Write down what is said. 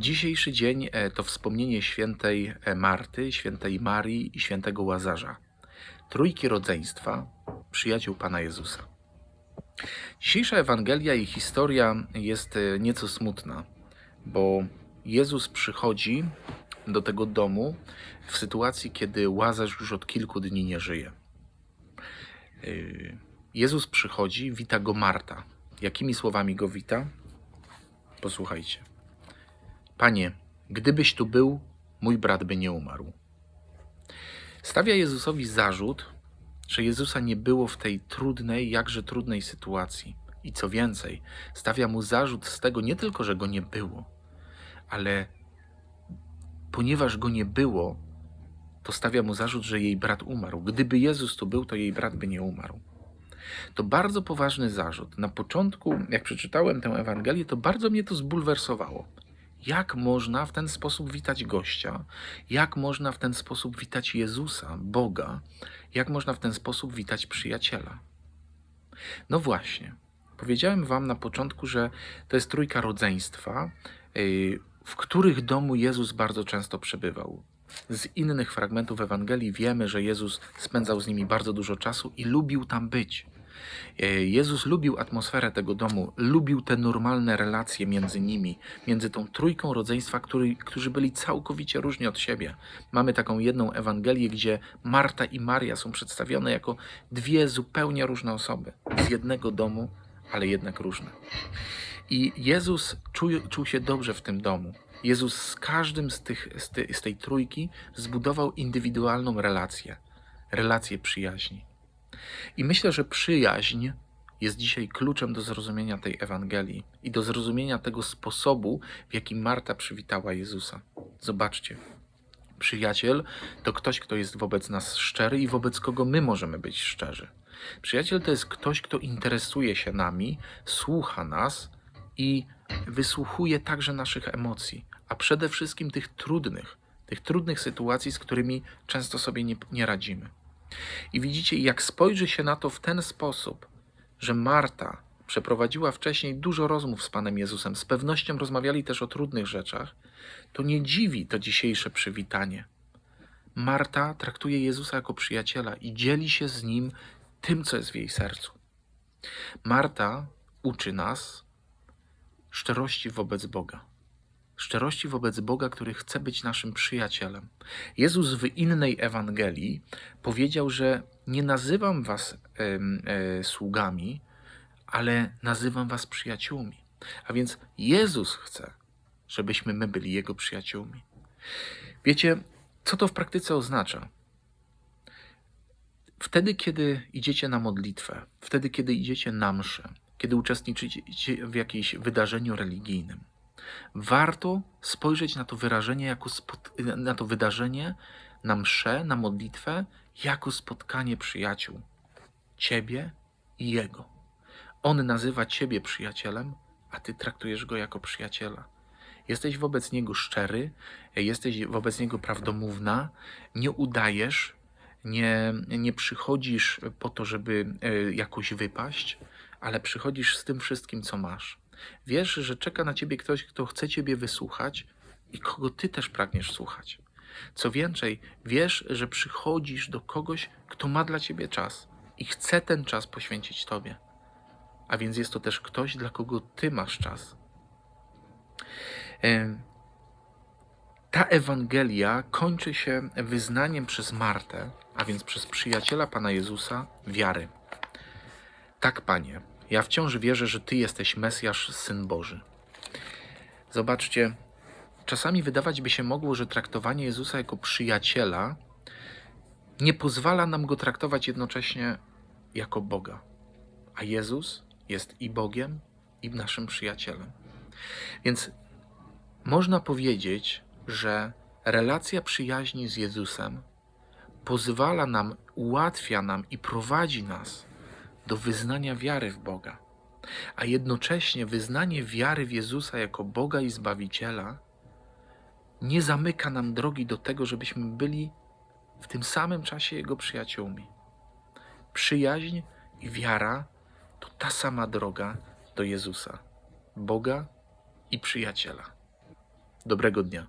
Dzisiejszy dzień e, to wspomnienie świętej e, Marty, świętej Marii i świętego Łazarza. Trójki rodzeństwa, przyjaciół Pana Jezusa. Dzisiejsza Ewangelia i historia jest e, nieco smutna, bo Jezus przychodzi do tego domu w sytuacji, kiedy Łazarz już od kilku dni nie żyje. Jezus przychodzi, wita go Marta. Jakimi słowami go wita? Posłuchajcie. Panie, gdybyś tu był, mój brat by nie umarł. Stawia Jezusowi zarzut, że Jezusa nie było w tej trudnej, jakże trudnej sytuacji. I co więcej, stawia mu zarzut z tego nie tylko, że go nie było, ale ponieważ go nie było, to stawia mu zarzut, że jej brat umarł. Gdyby Jezus tu był, to jej brat by nie umarł. To bardzo poważny zarzut. Na początku, jak przeczytałem tę Ewangelię, to bardzo mnie to zbulwersowało. Jak można w ten sposób witać gościa? Jak można w ten sposób witać Jezusa, Boga? Jak można w ten sposób witać przyjaciela? No właśnie. Powiedziałem Wam na początku, że to jest trójka rodzeństwa, yy, w których domu Jezus bardzo często przebywał. Z innych fragmentów Ewangelii wiemy, że Jezus spędzał z nimi bardzo dużo czasu i lubił tam być. E, Jezus lubił atmosferę tego domu, lubił te normalne relacje między nimi, między tą trójką rodzeństwa, który, którzy byli całkowicie różni od siebie. Mamy taką jedną Ewangelię, gdzie Marta i Maria są przedstawione jako dwie zupełnie różne osoby z jednego domu, ale jednak różne. I Jezus czuł, czuł się dobrze w tym domu. Jezus z każdym z, tych, z, tej trójki zbudował indywidualną relację, relację przyjaźni. I myślę, że przyjaźń jest dzisiaj kluczem do zrozumienia tej Ewangelii i do zrozumienia tego sposobu, w jaki Marta przywitała Jezusa. Zobaczcie. Przyjaciel to ktoś, kto jest wobec nas szczery i wobec kogo my możemy być szczerzy. Przyjaciel to jest ktoś, kto interesuje się nami, słucha nas i wysłuchuje także naszych emocji, a przede wszystkim tych trudnych, tych trudnych sytuacji, z którymi często sobie nie, nie radzimy. I widzicie, jak spojrzy się na to w ten sposób, że Marta przeprowadziła wcześniej dużo rozmów z Panem Jezusem, z pewnością rozmawiali też o trudnych rzeczach, to nie dziwi to dzisiejsze przywitanie. Marta traktuje Jezusa jako przyjaciela i dzieli się z nim tym, co jest w jej sercu. Marta uczy nas szczerości wobec Boga. Szczerości wobec Boga, który chce być naszym przyjacielem. Jezus w innej Ewangelii powiedział, że nie nazywam was e, e, sługami, ale nazywam was przyjaciółmi. A więc Jezus chce, żebyśmy my byli Jego przyjaciółmi. Wiecie, co to w praktyce oznacza? Wtedy, kiedy idziecie na modlitwę, wtedy, kiedy idziecie na mszę, kiedy uczestniczycie w jakimś wydarzeniu religijnym, warto spojrzeć na to wyrażenie jako na to wydarzenie, na mszę, na modlitwę, jako spotkanie przyjaciół. Ciebie i Jego. On nazywa Ciebie przyjacielem, a Ty traktujesz Go jako przyjaciela. Jesteś wobec Niego szczery, jesteś wobec Niego prawdomówna, nie udajesz, nie, nie przychodzisz po to, żeby e, jakoś wypaść, ale przychodzisz z tym wszystkim, co masz. Wiesz, że czeka na ciebie ktoś, kto chce ciebie wysłuchać i kogo ty też pragniesz słuchać. Co więcej, wiesz, że przychodzisz do kogoś, kto ma dla ciebie czas i chce ten czas poświęcić tobie. A więc jest to też ktoś, dla kogo ty masz czas. Ta Ewangelia kończy się wyznaniem przez Martę, a więc przez przyjaciela Pana Jezusa, wiary. Tak, Panie, ja wciąż wierzę, że Ty jesteś Mesjasz, Syn Boży. Zobaczcie, czasami wydawać by się mogło, że traktowanie Jezusa jako przyjaciela nie pozwala nam go traktować jednocześnie jako Boga. A Jezus jest i Bogiem, i naszym przyjacielem. Więc można powiedzieć, że relacja przyjaźni z Jezusem pozwala nam, ułatwia nam i prowadzi nas do wyznania wiary w Boga. A jednocześnie wyznanie wiary w Jezusa jako Boga i Zbawiciela nie zamyka nam drogi do tego, żebyśmy byli w tym samym czasie Jego przyjaciółmi. Przyjaźń i wiara to ta sama droga do Jezusa, Boga i przyjaciela. Dobrego dnia.